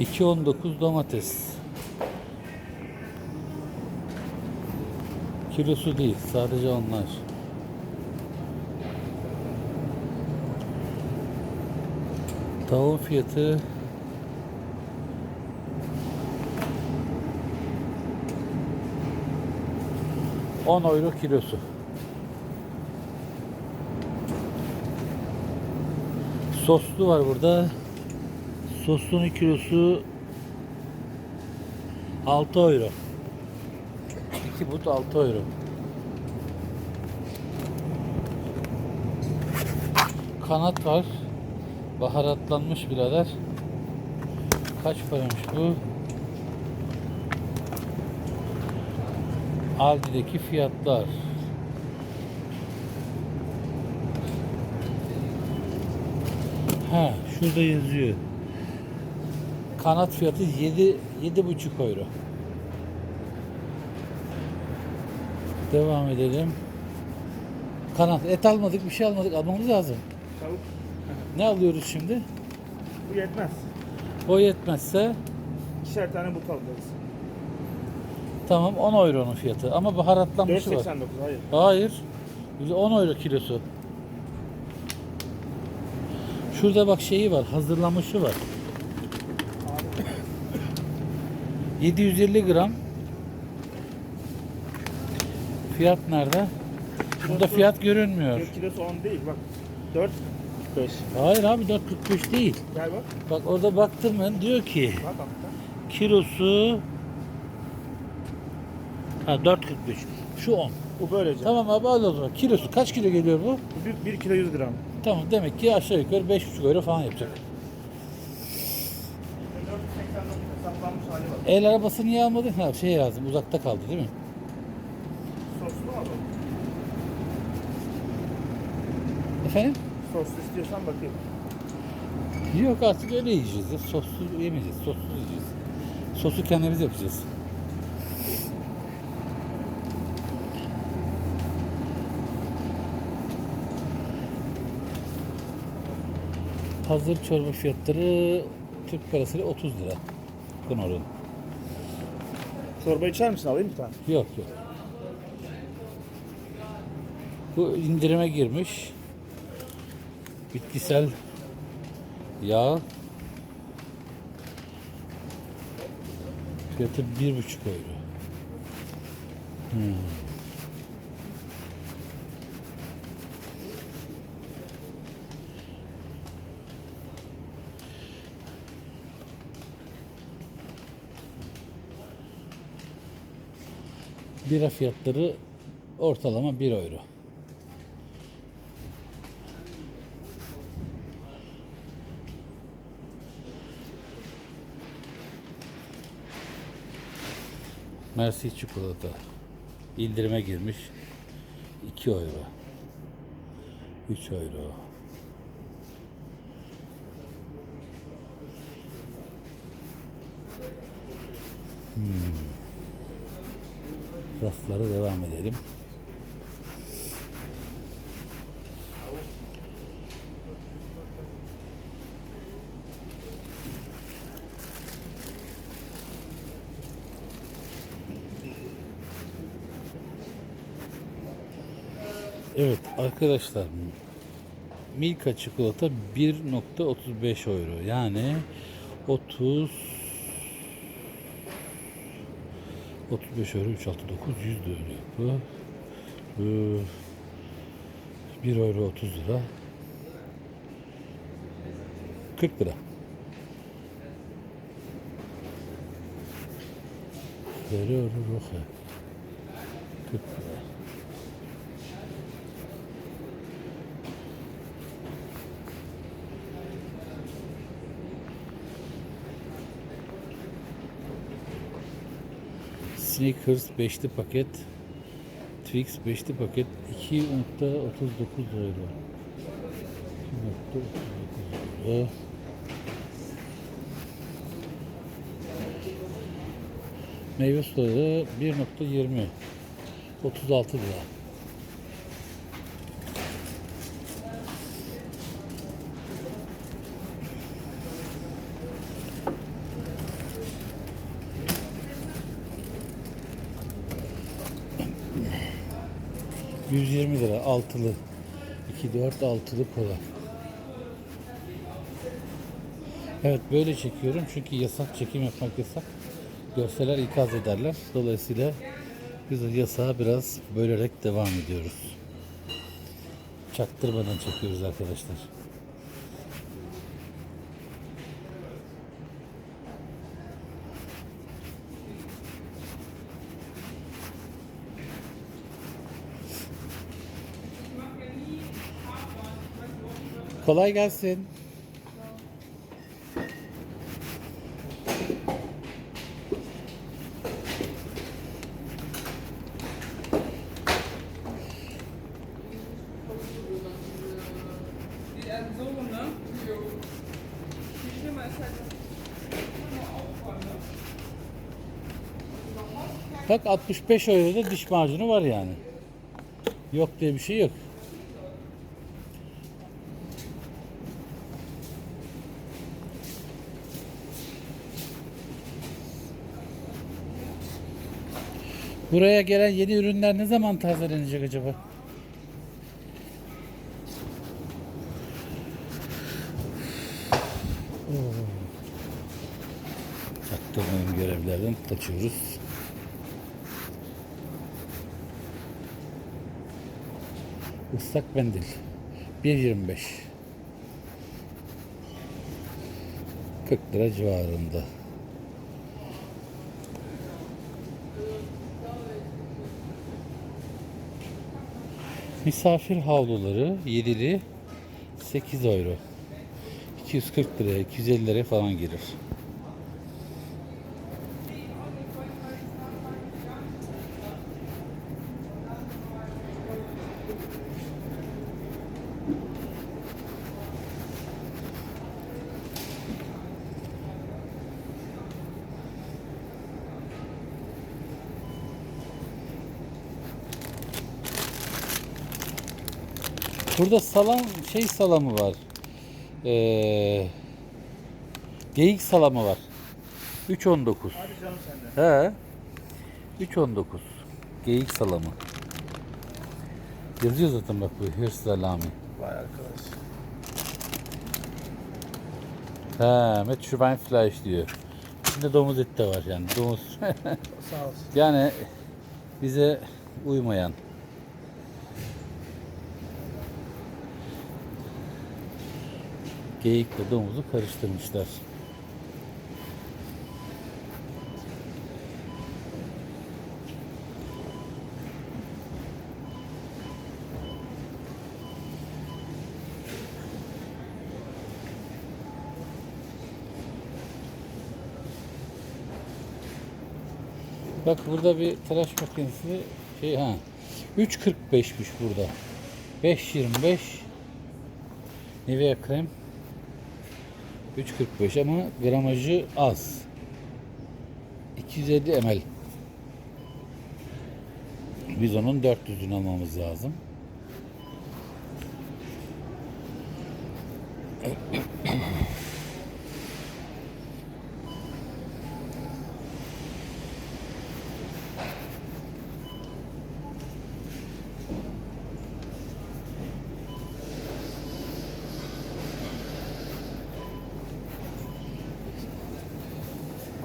2.19 domates. Kilosu değil, sadece onlar. Tavuğun fiyatı ...10 euro kilosu. Soslu var burada. Soslunun kilosu 6 euro. 2 but 6 euro. Kanat var. Baharatlanmış birader. Kaç paraymış bu? Aldi'deki fiyatlar. Ha, şurada yazıyor. Kanat fiyatı 7 7,5 euro. Devam edelim. Kanat et almadık, bir şey almadık. Almamız lazım. Tavuk Ne alıyoruz şimdi? bu yetmez. O yetmezse İkişer tane but alacağız. tamam 10 euronun fiyatı. Ama baharatlanmışı var. 4.89 hayır. Hayır. 10 euro kilosu. Şurada bak şeyi var, hazırlamışı var. 750 gram. Fiyat nerede? Burada fiyat görünmüyor. Bir kilosu 10 değil bak. 4 5. Hayır abi 4.45 değil. Gel bak. Bak orada baktım ben diyor ki Bak altta. kilosu ha 4.45. Şu 10. Bu böylece. Tamam abi al o zaman. Kilosu kaç kilo geliyor bu? Bu 1 kilo 100 gram. Tamam demek ki aşağı yukarı 5,5 euro falan yapacak. 489 El arabası niye almadın? Ha şey lazım uzakta kaldı değil mi? Soslu mu? Efendim? Soslu istiyorsan bakayım. Yok artık öyle yiyeceğiz. ya. Soslu yemeyeceğiz. Sossuz yiyeceğiz. Sosu kendimiz yapacağız. Hazır çorba fiyatları Türk parasıyla 30 lira. Kınorun. Çorba içer misin? Alayım bir tane. Yok yok. Bu indirime girmiş. Bitkisel yağ. Fiyatı bir buçuk euro. Hmm. Bira fiyatları ortalama 1 euro. Mersi çikolata. İndirime girmiş 2 euro. 3 euro raflara devam edelim. Evet arkadaşlar Milka çikolata 1.35 euro yani 30 35 euro 3 6 9 100 de öyle yapıyor. Ee, 1 euro 30 lira 40 lira. Veriyor roja. 40 lira. Snickers 5'li paket Twix 5'li paket 2.39 euro. 2.39 euro. Meyve suları 1.20 36 lira. 120 lira altılı. 2 4 altılı kola. Evet böyle çekiyorum çünkü yasak çekim yapmak yasak. Görseler ikaz ederler. Dolayısıyla biz yasağı biraz bölerek devam ediyoruz. Çaktırmadan çekiyoruz arkadaşlar. Aufräumen, ne? Bak 65 euroda diş macunu var yani. Yok diye bir şey yok. Buraya gelen yeni ürünler ne zaman tazelenecek acaba? Taktığım görevlerden kaçıyoruz. Islak mendil. 1.25. 40 lira civarında. Misafir havluları 7'li 8 euro. 240 liraya 250 liraya falan gelir. Burada salam şey salamı var. Ee, geyik salamı var. 3.19. Hadi canım sende. He. 3.19. Geyik salamı. Yazıyor zaten bak bu hırs salami. Vay arkadaş. He, mit Schweinfleisch diyor. İçinde domuz eti de var yani. Domuz. Sağ olsun. yani bize uymayan. Geyikle domuzu karıştırmışlar. Bak burada bir tıraş makinesi şey ha 3.45'miş burada. 5.25 Nivea krem 3.45 ama gramajı az. 250 ml. Biz onun 400'ünü almamız lazım.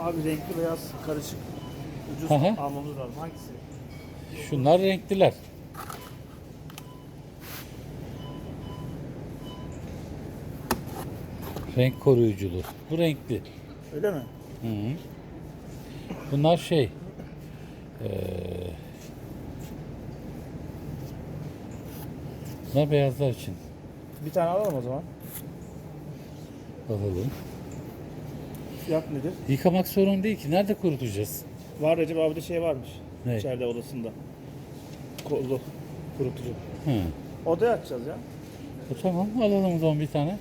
Abi renkli beyaz karışık ucuz Hı hı. almamız lazım. Hangisi? Şunlar renkliler. Renk koruyuculu. Bu renkli. Öyle mi? Hı -hı. Bunlar şey eee bunlar beyazlar için. Bir tane alalım o zaman. Alalım. Fiyat nedir? Yıkamak sorun değil ki. Nerede kurutacağız? Var Recep abi de şey varmış. Ne? İçeride odasında. Kollu kurutucu. Hı. Odaya atacağız ya. E tamam alalım o zaman bir tane.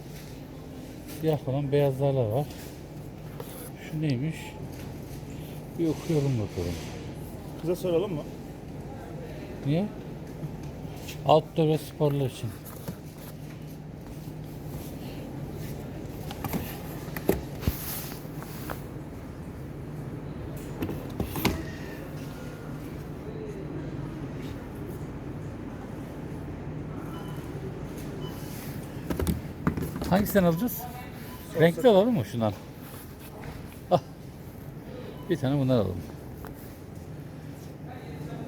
Siyah falan beyazlarla var. Şu neymiş? Bir okuyalım bakalım. Kıza soralım mı? Niye? Outdoor ve sporlar için. Hangisinden alacağız? Renkli alalım mı şundan? Ah. Bir tane bundan alalım.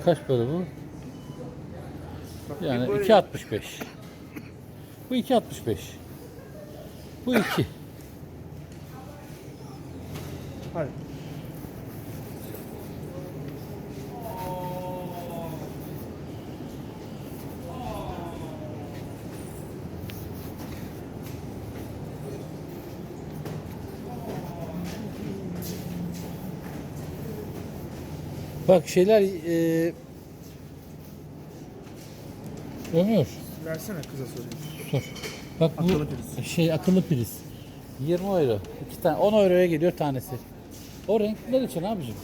Kaç para bu? Yani bir böyle- 2.65. Bu 2.65. Bu 2. Hayır. Bak şeyler e, Ömür Versene kıza sorayım. dur. Bak bu Akıllı priz. şey akıllı priz. 20 euro. İki tane 10 euroya geliyor tanesi. O renkliler için abicim.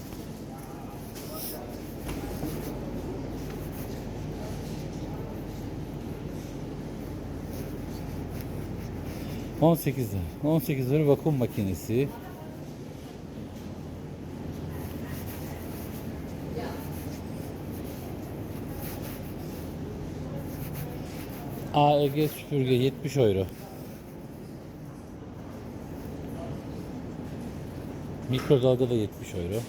On sekiz lira. On sekiz lira vakum makinesi. AEG süpürge 70 euro. Mikrodalga da 70 euro.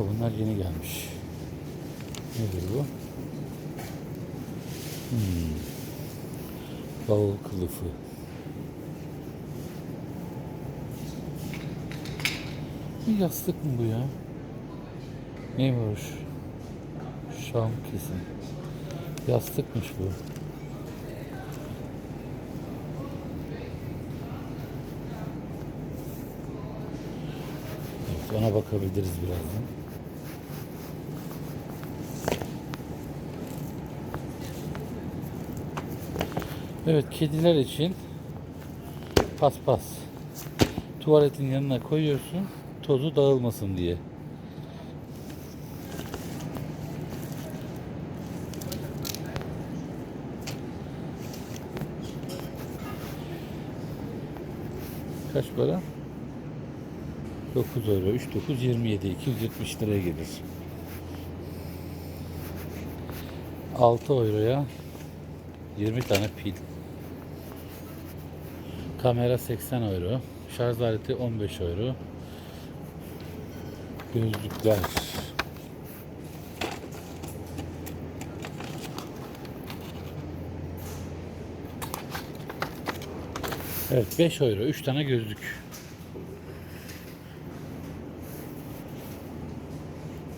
O bunlar yeni gelmiş. Nedir bu? Hmm. Bavul kılıfı. Bir yastık mı bu ya? Neymiş? Şam kesin. Yastıkmış bu. Evet, ona bakabiliriz birazdan. Evet, kediler için paspas. Tuvaletin yanına koyuyorsun, tozu dağılmasın diye. Kaç para? 9 euro, 3 9 27, 270 liraya gelir. 6 euroya 20 tane pil. Kamera 80 euro. Şarj aleti 15 euro. Gözlükler. Evet 5 euro. 3 tane gözlük.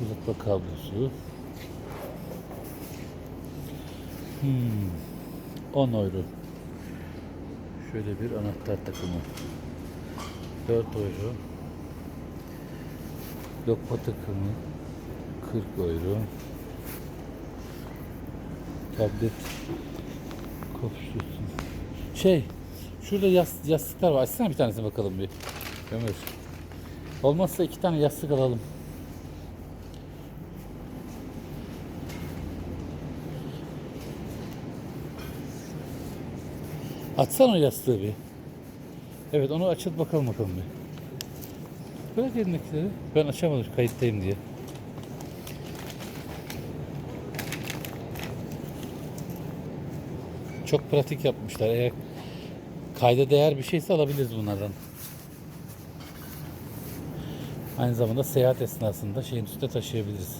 Uzatma kablosu. Hmm. 10 euro. Şöyle bir anahtar takımı. 4 euro. Lokma takımı. 40 euro. Tablet kopuştursun. Şey, şurada yas, yastıklar var. Açsana bir tanesine bakalım bir. Ömür. Olmazsa iki tane yastık alalım. Açsana o yastığı bir. Evet onu açıp bakalım bakalım bir. Bırak elindekileri. Ben açamadım kayıttayım diye. Çok pratik yapmışlar. Eğer kayda değer bir şeyse alabiliriz bunlardan. Aynı zamanda seyahat esnasında şeyin üstüne taşıyabiliriz.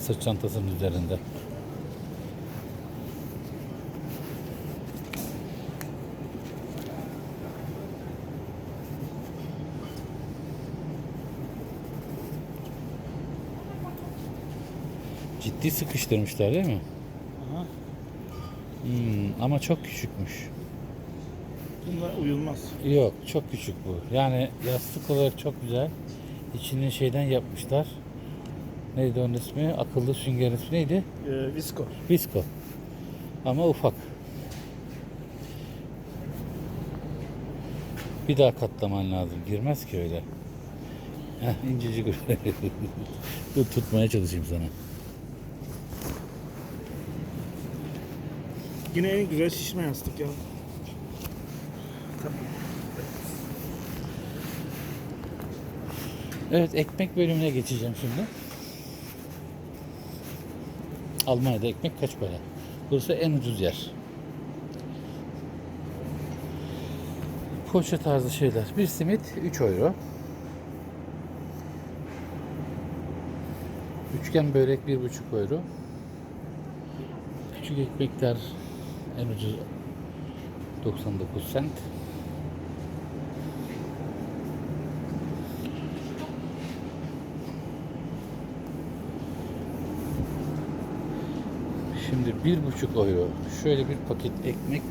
Sırt çantasının üzerinde. Ciddi sıkıştırmışlar değil mi? Aha. Hmm, ama çok küçükmüş. Bunlar uyulmaz. Yok çok küçük bu. Yani yastık olarak çok güzel. İçini şeyden yapmışlar. Neydi onun ismi? Akıllı sünger ismi neydi? Ee, visko. Visco. Ama ufak. Bir daha katlaman lazım. Girmez ki öyle. Heh, incecik. Dur tutmaya çalışayım sana. Yine en güzel şişme yastık ya. Evet ekmek bölümüne geçeceğim şimdi. Almanya'da ekmek kaç para? Burası en ucuz yer. Poğaça tarzı şeyler. Bir simit 3 euro. Üçgen börek 1,5 euro. Küçük ekmekler en ucuz 99 cent. Şimdi bir buçuk euro. Şöyle bir paket ekmek.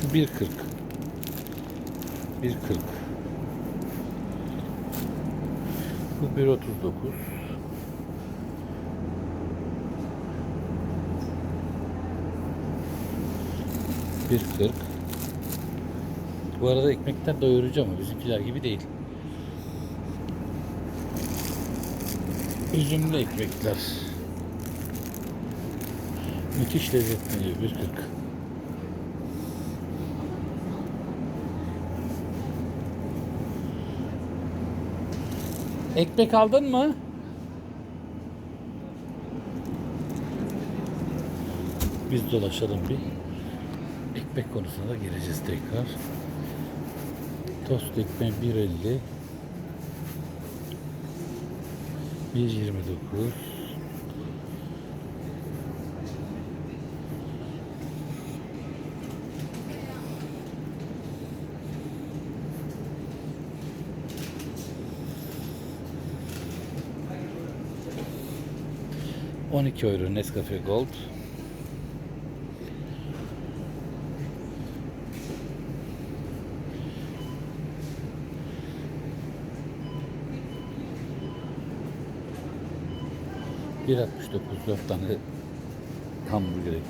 Şu bir kırk. Bir kırk. Bu bir otuz dokuz. Bir kırk. Bu arada ekmekler doyurucu ama bizimkiler gibi değil. Üzümlü ekmekler. Müthiş lezzetli diyor 1.40. Ekmek aldın mı? Biz dolaşalım bir. Ekmek konusuna da geleceğiz tekrar. Tost ekmeği 1.50 1.29 12 euro Nescafe Gold. Bir 69 dört tane hamburger ekmeği.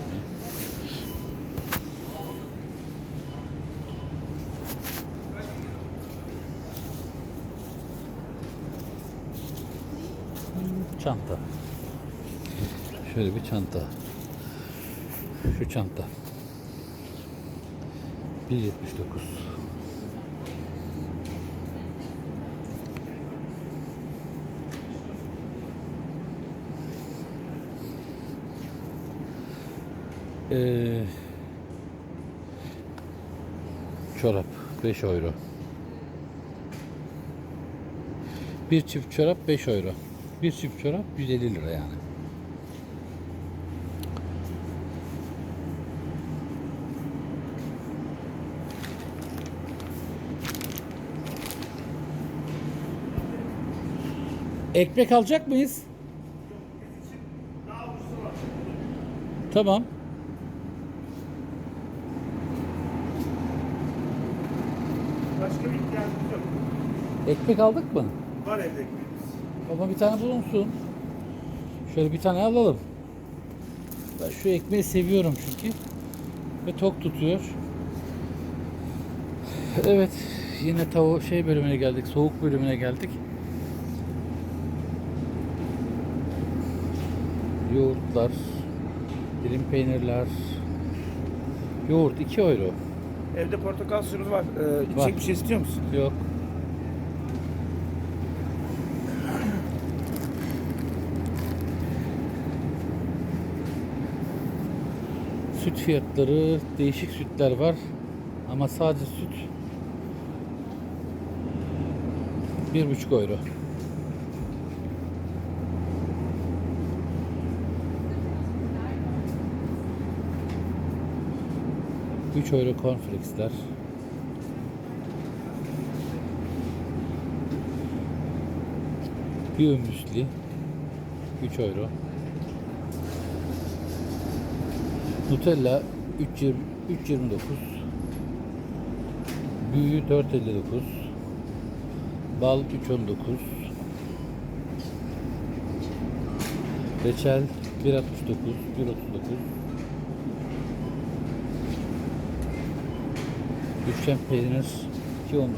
Çanta. Şöyle bir çanta. Şu çanta. 1.79. Ee, çorap 5 euro. Bir çift çorap 5 euro. Bir çift çorap 150 lira yani. Ekmek alacak mıyız? Tamam. Başka bir ihtiyacımız yok. Ekmek aldık mı? Var evde ekmeğimiz. Baba bir tane bulunsun. Şöyle bir tane alalım. Ben şu ekmeği seviyorum çünkü. Ve tok tutuyor. Evet. Yine tavuk şey bölümüne geldik. Soğuk bölümüne geldik. Yoğurtlar. Dilim peynirler. Yoğurt 2 euro. Evde portakal suyumuz var. Ee, içecek Var. bir şey istiyor musun? Yok. Süt fiyatları değişik sütler var ama sadece süt bir buçuk euro. Üç euro cornflakesler. Bir müsli 3 euro. Nutella 3.20 3.29 Büyüğü 4.59 Bal 3.19 Reçel 1.69, 1.39. Üçgen peynir 2.19.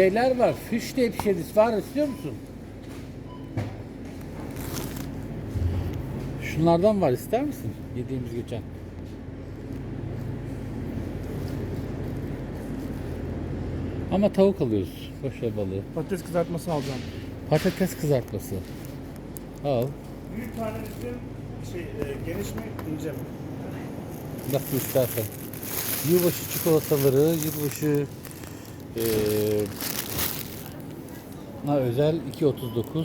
Şeyler var. Fiş diye bir şey var istiyor musun? Şunlardan var ister misin? Yediğimiz geçen. Ama tavuk alıyoruz. Boş ver balığı. Patates kızartması alacağım. Patates kızartması. Al. Büyük tane bizim şey e, geniş mi ince mi? Nasıl istersen. Yılbaşı çikolataları, yılbaşı ha, özel 2.39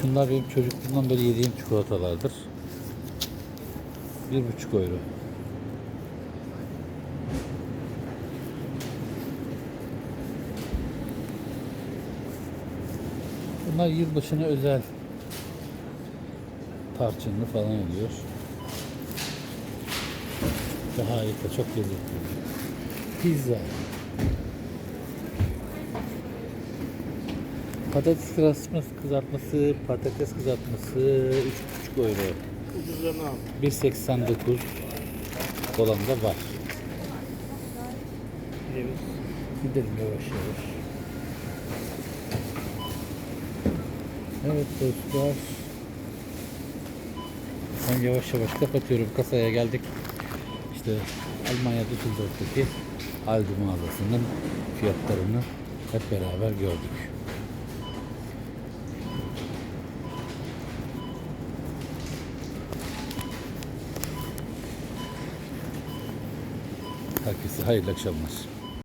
Şunlar benim çocukluğumdan beri yediğim çikolatalardır. 1.5 euro. Bunlar yılbaşına özel tarçınlı falan oluyor. Ve harika, çok lezzetli. Pizza. Patates kızartması, kızartması, patates kızartması 3,5 euro. Ucuzlarını al. 1.89 olan da var. Yiyelim. Gidelim yavaş yavaş. Evet dostlar. Ben yavaş yavaş kapatıyorum. Kasaya geldik. İşte Almanya Düsseldorf'taki Aldi mağazasının fiyatlarını hep beraber gördük. Herkese hayırlı akşamlar.